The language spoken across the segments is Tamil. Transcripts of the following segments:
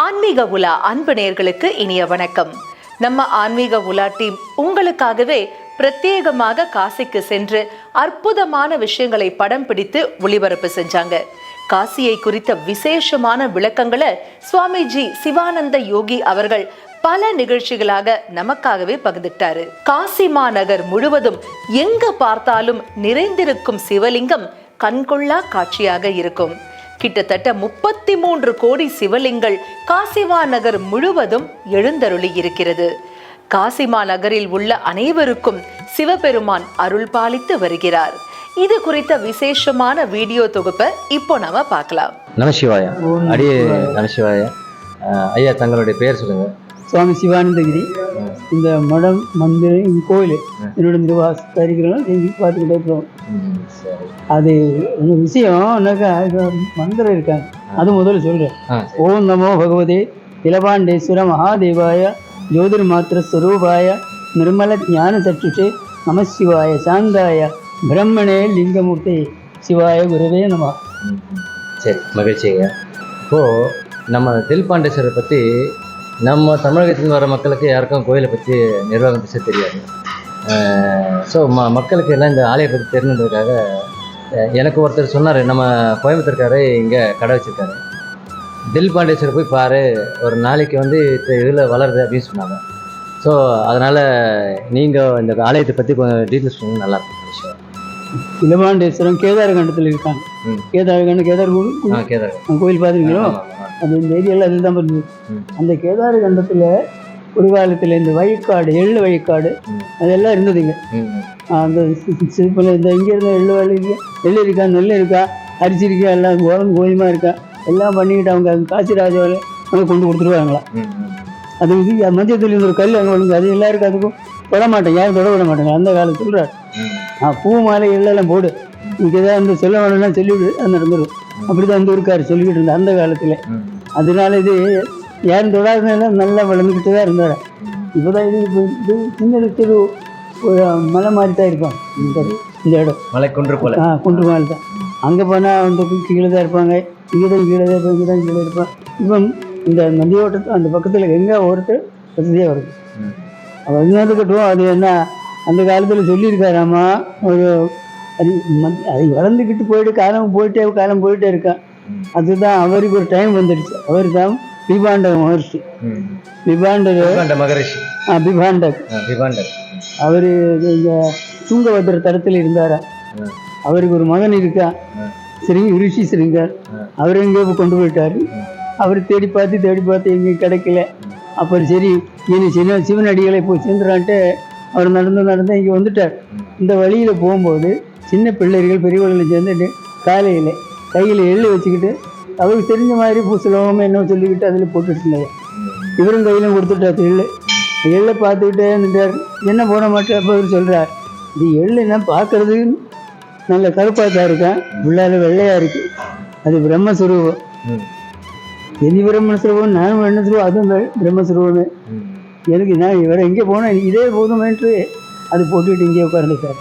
ஆன்மீக உலா அன்பு நேர்களுக்கு இனிய வணக்கம். நம்ம ஆன்மீக உலா டீம் உங்களுக்காகவே பிரத்யேகமாக காசிக்கு சென்று அற்புதமான விஷயங்களை படம் பிடித்து ஒளிபரப்பு செஞ்சாங்க. காசியை குறித்த விசேஷமான விளக்கங்களை சுவாமிஜி சிவானந்த யோகி அவர்கள் பல நிகழ்ச்சிகளாக நமக்காகவே பகிர்ந்துட்டாரு. காசி மாநகர் முழுவதும் எங்க பார்த்தாலும் நிறைந்திருக்கும் சிவலிங்கம் கண்கொள்ளா காட்சியாக இருக்கும். கிட்டத்தட்ட முப்பத்தி மூன்று கோடி சிவலிங்கள் காசிமா நகர் முழுவதும் எழுந்தருளி இருக்கிறது காசிமா நகரில் உள்ள அனைவருக்கும் சிவபெருமான் அருள் பாலித்து வருகிறார். இது குறித்த விசேஷமான வீடியோ தொகுப்பை இப்போ நாம பார்க்கலாம். நமசிவாய அடியே நமசிவாய ஐயா தங்களுடைய பெயர் சொல்லுங்க. சுவாமி சிவானந்தகிரி இந்த மடம் மந்திரம் கோயில் என்னோட நிர்வாகரிக்கிறோம் செஞ்சு பார்த்துக்கிட்டே இருக்கிறோம். அது ஒரு விஷயம் என்னக்கா இது மந்திரம் இருக்காங்க. அது முதல்ல சொல்கிறேன் ஓம் நமோ பகவதே இலபாண்டேஸ்வர மகாதேவாய ஜோதிர் மாத்திர ஸ்வரூபாய நிர்மல ஞான சற்றுஷே நம சிவாய சாந்தாய பிரம்மணே லிங்கமூர்த்தி சிவாய குருவே நம. சரி மகிழ்ச்சிங்க இப்போது நம்ம தில்பாண்டேஸ்வரரை பற்றி நம்ம தமிழகத்தில் வர மக்களுக்கு யாருக்கும் கோயிலை பற்றி நிர்வாகம் பேச தெரியாது. ஸோ ம மக்களுக்கு எல்லாம் இந்த ஆலயை பற்றி தெரிஞ்சுன்றதுக்காக அஹ், எனக்கு ஒருத்தர் சொன்னார் நம்ம கோயம்புத்தூர்காரே இங்கே கடை வச்சிருக்காரு. தில் பாண்டேஸ்வரர் போய் பாரு ஒரு நாளைக்கு வந்து இதில் வளருது அப்படின்னு சொன்னாங்க. ஸோ அதனால் நீங்கள் இந்த ஆலயத்தை பற்றி கொஞ்சம் டீட்டெயில்ஸ் சொன்னீங்க நல்லா இருக்கும். விஷயம் இலபாண்டேஸ்வரம் கேதாரகண்டத்தில் இருக்காங்க. கேதாரகண்டம் கேதார் கோவில்? ஆ கேதார். கோயில் பார்த்துருக்கீங்களோ? அது இந்த ஏரியாவில் அதில் தான் பண்ணுது அந்த கேதார கண்டத்தில் ஒரு காலத்தில் இந்த வழிக்காடு எள்ளு வழிக்காடு அதெல்லாம் இருந்ததுங்க அந்த இந்த இங்கே இருந்த எள்ளு வழி எள்ளு இருக்கா? நெல் இருக்கா? அரிசி இருக்கா? எல்லாம் கோலம் கோயமாக இருக்கா? எல்லாம் பண்ணிக்கிட்டு அவங்க காசி ராஜாவில் அங்கே கொண்டு ம் அது இது மஞ்சள் தூள் ஒரு கல் அங்கே விழுந்து அது எல்லாருக்கும் அதுக்கும் தொட மாட்டேங்க யாரும் தொட விட மாட்டாங்க. அந்த காலத்தில் சொல்கிறார் ஆ பூ மாலை எள்ளெல்லாம் போடு. இதுக்கு ஏதாவது சொல்ல வேணும்னா சொல்லிவிடு அது நடந்துடும் அப்படி தான் அந்த ஊருக்கார் சொல்லிக்கிட்டு இருந்தார் அந்த காலத்தில். அதனால இது யாரும் தொடாதனால நல்லா வளர்ந்துக்கிட்டு தான் இருந்தார். இப்போ தான் இது இப்போ இது சின்ன தெரு ஒரு மலை மாதிரி தான் இருக்கும். இந்த இந்த இடம். மலை குன்று போல. ஆ குன்று மாதிரி தான் அங்கே போனால் வந்து கீழே தான் இருப்பாங்க. இங்கே தான் கீழே தான் இருப்பாங்க இங்கே தான் கீழே இருப்பான் இப்போ இந்த நந்தியோட்டத்து அந்த பக்கத்தில் எங்கே ஒருத்தர் வசதியாக வருது அவர் இன்னொரு கட்டுவோம். அது என்ன அந்த காலத்தில் சொல்லியிருக்காராமா? ஒரு அது அது வளர்ந்துக்கிட்டு போயிட்டு காலம் போயிட்டே காலம் போயிட்டே இருக்கான். அதுதான் அவருக்கு ஒரு டைம் வந்துடுச்சு. அவர் தான் விபாண்ட மகர்ஷி விபாண்ட மகரிஷி. ஆ, விபாண்டர் அவர் இங்கே துங்கபத்திர தரத்தில் இருந்தாரா? அவருக்கு ஒரு மகன் இருக்கா? ஸ்ரீ ரிஷி சிருங்கர். ம். அவர் எங்கேயோ கொண்டு போயிட்டாரு. அவர் தேடி பார்த்து தேடி பார்த்து எங்கேயும் கிடைக்கல. அப்புறம் சரி இனி சிவ சிவனடிகளை போய் சேர்ந்துறான்ட்டு அவர் நடந்து நடந்து இங்கே வந்துட்டார். இந்த வழியில் போகும்போது சின்ன பிள்ளைகள் பெரியவர்கள் சேர்ந்துட்டு காலையில் கையில் எள்ளு வச்சுக்கிட்டு அவருக்கு தெரிஞ்ச மாதிரி பூசலோகம் என்ன சொல்லிக்கிட்டு அதில் போட்டுட்டு இருந்தார் இவரும் கையிலும் கொடுத்துட்டார் எள்ளு. எள்ளை பார்த்துக்கிட்டே இருந்துட்டார். என்ன போட மாட்டேன் அப்போ அவர் சொல்கிறார் இது எள்ளுன்னா பார்க்கறது நல்ல கருப்பாக தான் இருக்கேன் உள்ளால வெள்ளையாக இருக்கு. அது பிரம்மஸ்வரூபம். எதி பிரம்மஸ்வரூபம் நான் பிரம்மஸ்வரூபம் அதுவும் பிர- பிரம்மஸ்வரூபமே. எனக்கு நான் இவரை எங்கே போனேன்? இதே போதுமேன்ட்டு அது போட்டுக்கிட்டு இங்கே உட்கார்ந்துட்டார்.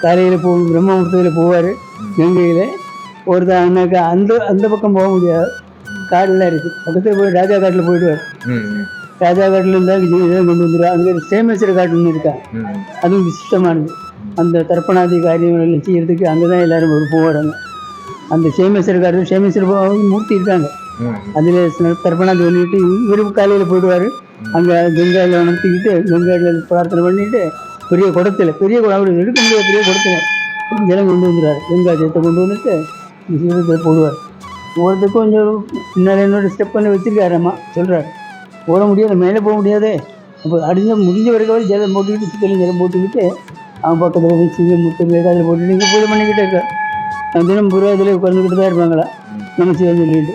காலையில் போ பிரம்மமுகூர்த்தத்தில் போவார். கங்கையில் ஒருத்தாங்கனாக்கா அந்த அந்த பக்கம் போக முடியாது. காடெல்லாம் இருக்குது பக்கத்தில் போய் ராஜா காட்டில் போயிடுவார் ராஜா காட்டில் இருந்தால் இதை கொண்டு வந்துடுவார் அங்கே சேமேஸ்வர காட்டு ஒன்று இருக்கா? ம் அதுவும் விசிஷ்டமானது அந்த தர்ப்பணாதி காரியங்கள் செய்யறதுக்கு அங்கே தான் எல்லாரும் ஒரு போவாங்க அந்த சேமேஸ்வர காட்டு சேமேஸ்வர மூர்த்தி இருக்காங்க. அதில் தர்ப்பணாதி பண்ணிட்டு இவரு காலையில் போயிடுவார். அங்கே கங்கையில் வளர்த்திக்கிட்டு கங்கையில் பிரார்த்தனை பண்ணிட்டு பெரிய குடத்தில் பெரிய குடம் எடுக்க முடியாது பெரிய குடத்தில் ஜலம் கொண்டு வந்துடுவார் கங்கா ஜலத்தை கொண்டு வந்துட்டு சிவத்தில் போடுவார். போகிறதுக்கு கொஞ்சம் இன்னொரு இன்னொரு ஸ்டெப் பண்ணி வச்சிருக்காரம்மா சொல்கிறார் போட முடியாது மேலே போக முடியாது. அப்போ அடிஞ்ச முடிஞ்ச வரைக்கும் ஜலம் போட்டுக்கிட்டு சுற்றிலும் ஜலம் போட்டுக்கிட்டு அவன் பக்கத்தில் போய் சிங்கம் முத்து அதில் போட்டுட்டு இங்கே பூஜை பண்ணிக்கிட்டே இருக்கார். அவன் தினம் பூரா இதில் உட்காந்துக்கிட்டு தான் இருப்பாங்களா? நம்ம சிவன் சொல்லிட்டு.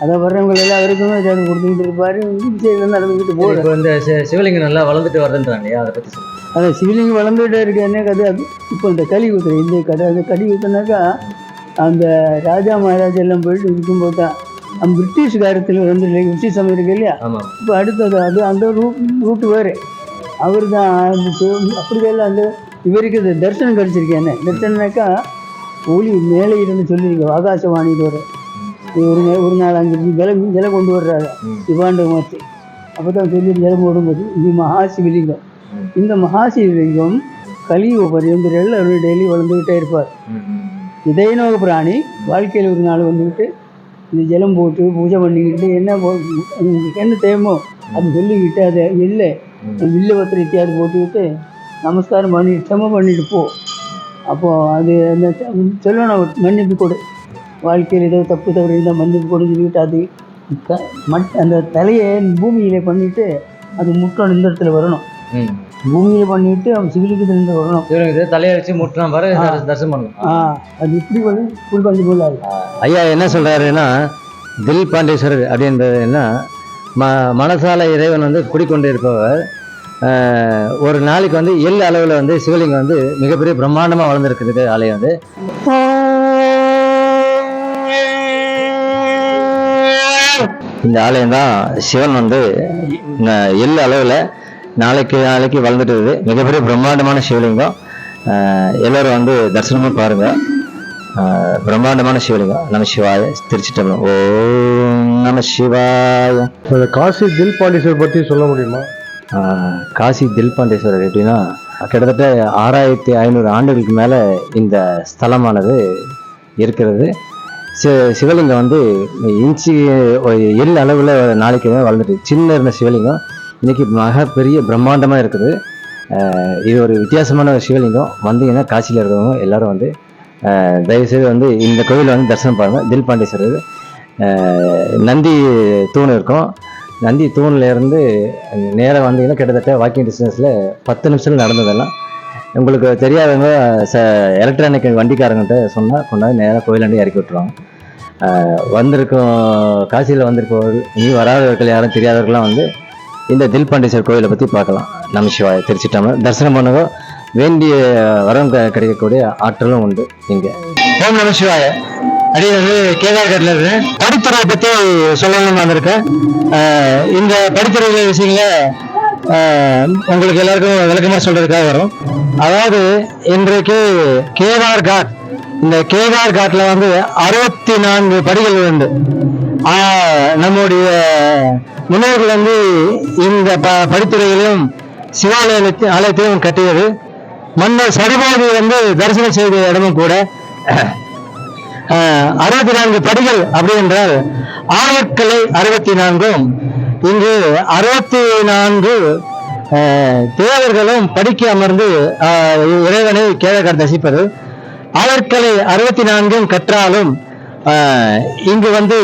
அதை வர்றவங்க எல்லாம் அவருக்கும் ஏதாவது கொடுத்துக்கிட்டு இருப்பார். சைடில் நடந்துக்கிட்டு இந்த சி- சிவலிங்கம் நல்லா வளர்ந்துட்டு வருதுன்றாங்க இல்லையா அதை பற்றி அதான் சிவலிங்கம் வளர்ந்துகிட்டே இருக்கு. என்ன கதை? அது இப்போ இந்த கலி ஊத்துற இந்த கதை அந்த கலி ஊத்துனாக்கா அந்த ராஜா மகாராஜா எல்லாம் போயிட்டு இருக்கும்போது தான் அந்த பிரிட்டிஷ் காலத்தில் வந்து பிரிட்டிஷ் சமயம் இருக்கு இல்லையா? இப்போ அடுத்தது அது அந்த ரூட் ரூட்டு வேறு. அவர் தான் அப்படியெல்லாம் அந்த இவருக்கு தரிசனம் கிடச்சிருக்கேன் தரிசனம்னாக்கா ஒளி மேலே இருந்து சொல்லியிருக்க ஆகாசவாணி வர ஒரு. ஒரு நாள் அங்கே ஜலம் ஜலம் கொண்டு வர்றாரு. இவாண்ட மாற்றி அப்போ தான் சொல்லி ஜலம் போடும்போது இது மகாசிவலிங்கம். இந்த மகாசிவலிங்கம் கலியுக பரியந்தரில் அவர் டெய்லி வளர்ந்துக்கிட்டே இருப்பார். இதயநோக பிராணி வாழ்க்கையில் ஒரு நாள் வந்துக்கிட்டு இந்த ஜலம் போட்டு பூஜை பண்ணிக்கிட்டு என்ன என்ன தேவையோ அது சொல்லிக்கிட்டு அதை இல்லை. வில்ல பத்திரம் இத்தியாவது போட்டுக்கிட்டு நமஸ்காரம் பண்ணிட்டு செம பண்ணிட்டு போ. அப்போது அது அந்த சொல்லணும் மன்னிப்பு கொடு. வாழ்க்கையில் ஏதோ தப்பு தவறு இருந்தால் மன்னிப்பு கொடுன்னு சொல்லிட்டு அது க- மட் அந்த தலையை பூமியில் பண்ணிட்டு அது முட்டணும் இந்த இடத்துல வரணும் பூமியில் பண்ணிட்டு அவன் சிவிலுக்கு இருந்து வரணும் சிவனுக்கு தலையை வச்சு முட்டினா பாரு தரிசனம் பண்ணணும் ஆ அது இப்படி புல் பஞ்சு போல் ஆகுது ஐயா என்ன சொல்றாருன்னா தில் பாண்டேஸ்வரர் அப்படின்றது என்ன ம மனசால இறைவன் வந்து குடிக்கொண்டு இருப்பவர் ஒரு நாளைக்கு வந்து எல் அளவில் வந்து சிவலிங்கம் வந்து மிகப்பெரிய பிரம்மாண்டமாக வளர்ந்துருக்குது ஆலயம் வந்து. இந்த ஆலயம் தான் சிவன் வந்து எல் அளவில் நாளைக்கு நாளைக்கு வளர்ந்துட்டு இருக்குது மிகப்பெரிய பிரம்மாண்டமான சிவலிங்கம். எல்லாரும் வந்து தரிசனமும் பாருங்கள் பிரம்மாண்டமான சிவலிங்கம். நம சிவாய திருச்சிட்டம்பலம் ஓம் நம சிவாய. காசி தில் பாண்டீஸ்வர் பற்றி சொல்ல முடியுமா? காசி தில்பாண்டேஸ்வரர் எப்படின்னா கிட்டத்தட்ட ஆறாயிரத்தி ஐநூறு ஆண்டுகளுக்கு மேலே இந்த ஸ்தலமானது இருக்கிறது. சி சிவலிங்கம் வந்து இன்ச்சு எல் அளவில் நாளைக்கு வளர்ந்துட்டு சின்ன இருந்த சிவலிங்கம். இன்றைக்கி மக பெரிய பிரம்மாண்டமாக இருக்குது. இது ஒரு வித்தியாசமான ஒரு சிவலிங்கம். வந்தீங்கன்னா காசியில் இருக்கிறவங்க எல்லோரும் வந்து தயவுசெய்து வந்து இந்த கோவிலில் வந்து தரிசனம் பாருங்கள் தில் பாண்டேஸ்வரர் நந்தி தூண் இருக்கும். நந்தி தூண்லேருந்து நேராக வந்தீங்கன்னா கிட்டத்தட்ட வாக்கிங் டிஸ்டன்ஸில் பத்து நிமிஷத்தில் நடந்ததெல்லாம். உங்களுக்கு தெரியாதவங்க ச எலக்ட்ரானிக் வண்டிக்காரங்கள்ட்ட சொன்னால் கொண்டாந்து நேராக கோயிலாண்டி இறக்கி விட்டுருவாங்க. வந்திருக்கும் காசியில் வந்திருப்பவர்கள் இனி வராதவர்கள் யாரும் தெரியாதவர்கள்லாம் வந்து இந்த தில்பாண்டேஸ்வர் கோயிலை பற்றி பார்க்கலாம். நம்ம சிவாய திருச்சிட்டாமல் தரிசனம் பண்ணவோ வேண்டிய வரம் க- கிடைக்கக்கூடிய ஆற்றலும் உண்டு இங்கே. ஓம் நம சிவாய. அடி வந்து கேதார்கட்டில் இருக்கு. படித்துறை பற்றி சொல்லணும்னு வந்திருக்கேன் இந்த படித்துறை விஷயங்கள உங்களுக்கு எல்லாருக்கும் விளக்கமாக சொல்றதுக்காக வரும். அதாவது இன்றைக்கு கேதார் காட் இந்த கேதார் காட்ல வந்து அறுபத்தி நான்கு படிகள் உண்டு. நம்முடைய முன்னோர்கள் வந்து இந்த ப படித்துறைகளையும் சிவாலயத்தையும் ஆலயத்தையும் கட்டியது. மன்னர் சடுபாதி வந்து தரிசனம் செய்த இடமும் கூட அறுபத்தி நான்கு படிகள் அப்படி என்றால் ஆயக்கலை அறுபத்தி நான்கும். இங்கு அறுபத்தி நான்கு தேவர்களும் படிக்க அமர்ந்து இறைவனை கேழக்கர் தசிப்பது ஆயற்கலை அறுபத்தி நான்கும் கற்றாலும் இங்கு வந்து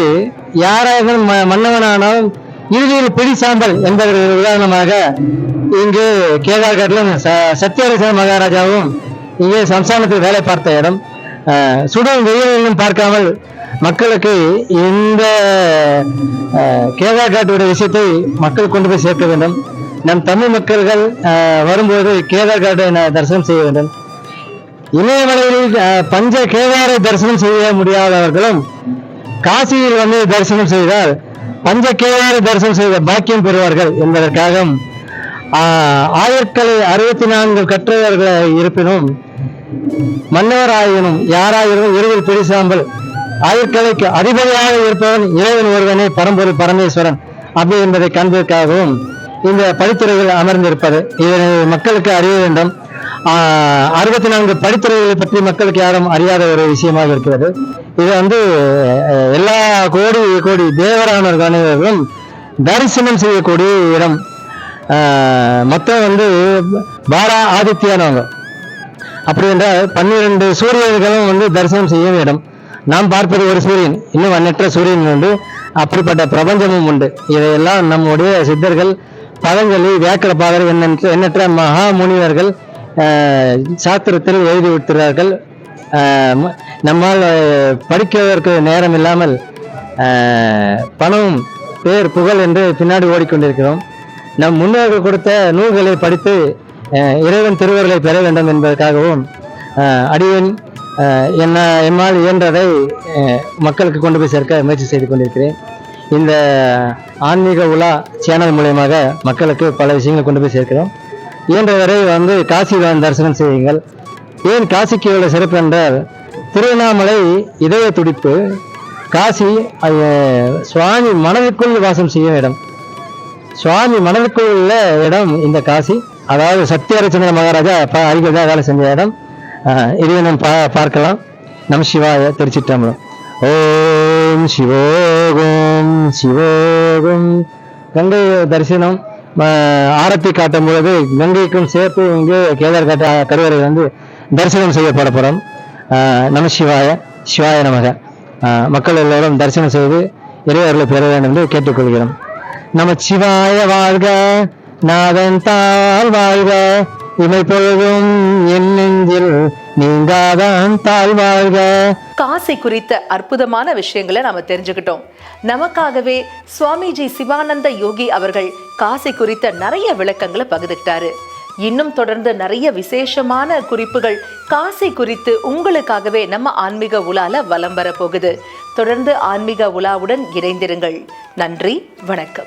யாராகவும் ம- மன்னவனானாலும் இறுதியில் பிடி சாம்பல் என்பதற்கு உதாரணமாக இங்கு கேதார்கட்டிலும் சத்யரச மகாராஜாவும் இங்கே சம்சானத்தில் வேலை பார்த்த இடம். சுடும் வெயிலும் பார்க்காமல் மக்களுக்கு இந்த கேதார்காட்டுடைய விஷயத்தை மக்கள் கொண்டு போய் சேர்க்க வேண்டும். நம் தமிழ் மக்கள்கள் வரும்போது கேதார்காட்டை தரிசனம் செய்ய வேண்டும். இமயமலையில் பஞ்ச கேதாரை தரிசனம் செய்ய முடியாதவர்களும் காசியில் வந்து தரிசனம் செய்தால் பஞ்ச கேதாரை தரிசனம் செய்த பாக்கியம் பெறுவார்கள் என்பதற்காக ஆஹ், ஆயர்களை அறுபத்தி நான்கு கற்றவர்களாக இருப்பினும் மன்னவராயினும் யாராயினும் இறுதியில் பிடிசாம்பல் ஆயுட்கலைக்கு அதிபதியாக இருப்பவன் இறைவன் ஒருவனே பரம்பொருள் பரமேஸ்வரன். அப்படி என்பதை காண்பதற்காகவும் இந்த படித்துறைகள் அமர்ந்திருப்பது. இதனை மக்களுக்கு அறிய வேண்டும். ஆஹ் அறுபத்தி நான்கு படித்துறைகளை பற்றி மக்களுக்கு யாரும் அறியாத ஒரு விஷயமாக இருக்கிறது. இது வந்து எல்லா கோடி கோடி தேவரானவர்கள் அனைவரும் தரிசனம் செய்யக்கூடிய இடம். மொத்தம் வந்து பாரா ஆதித்யானவங்க. அப்படி என்றால் பன்னிரண்டு சூரியர்களும் வந்து தரிசனம் செய்யும் இடம். நாம் பார்ப்பது ஒரு சூரியன் இன்னும் எண்ணற்ற சூரியன் உண்டு. அப்படிப்பட்ட பிரபஞ்சமும் உண்டு. இதையெல்லாம் நம்முடைய சித்தர்கள் பதஞ்சலி வியாக்கரபாதர் என்னென்று எண்ணற்ற மகா முனிவர்கள் ஆஹ், சாஸ்திரத்தில் எழுதி நம்மால் படிக்கிறதற்கு நேரம் இல்லாமல் பணம் பேர் புகழ் என்று பின்னாடி ஓடிக்கொண்டிருக்கிறோம். நம் முன்னோர்கள் கொடுத்த நூல்களை படித்து இறைவன் திருவருளை பெற வேண்டும் என்பதற்காகவும் அடியன் என்ன எம்மால் இயன்றதை மக்களுக்கு கொண்டு போய் சேர்க்க முயற்சி செய்து கொண்டிருக்கிறேன். இந்த ஆன்மீக உலா சேனல் மூலயமாக மக்களுக்கு பல விஷயங்களை கொண்டு போய் சேர்க்கிறோம். இயன்றவரை வந்து காசி தரிசனம் செய்யுங்கள். ஏன் காசிக்கு உள்ள சிறப்பு என்றால் திருவண்ணாமலை இதய துடிப்பு காசி அது சுவாமி மனதுக்குள் வாசம் செய்யும் இடம். சுவாமி மனதுக்குள் உள்ள இடம் இந்த காசி. அதாவது சத்யரச்சந்திர மகாராஜா ப அருகில் வேலை செஞ்ச இடம். ஆஹ் நம்ம பா பார்க்கலாம். நம் சிவாய திருச்சிற்றம்பலம். ஓம் சிவோகம் சிவோகம். கங்கை தரிசனம் ஆரத்தி காட்டும் பொழுது கங்கைக்கும் சேர்த்து இங்கே கேதார் காட்ட கருவறை வந்து தரிசனம் செய்யப்பட போகிறோம் நம சிவாய சிவாய நமக. மக்கள் எல்லோரும் தரிசனம் செய்து இறைவர்களை பெற வேண்டும் என்று கேட்டுக்கொள்கிறோம். நம சிவாய வாழ்க நாதன் தாழ் வாழ்க. இமை பொழுதும் என் நெஞ்சில் நீங்காதான் தாழ் வாழ்க. காசை குறித்த அற்புதமான விஷயங்களை நாம தெரிஞ்சுக்கிட்டோம். நமக்காகவே சுவாமிஜி சிவானந்த யோகி அவர்கள் காசை குறித்த நிறைய விளக்கங்களை பகிர்ந்துக்கிட்டாரு. இன்னும் தொடர்ந்து நிறைய விசேஷமான குறிப்புகள் காசி குறித்து உங்களுக்காகவே நம்ம ஆன்மீக உலால வலம் வர போகுது. தொடர்ந்து ஆன்மீக உலாவுடன் இணைந்திருங்கள். நன்றி வணக்கம்.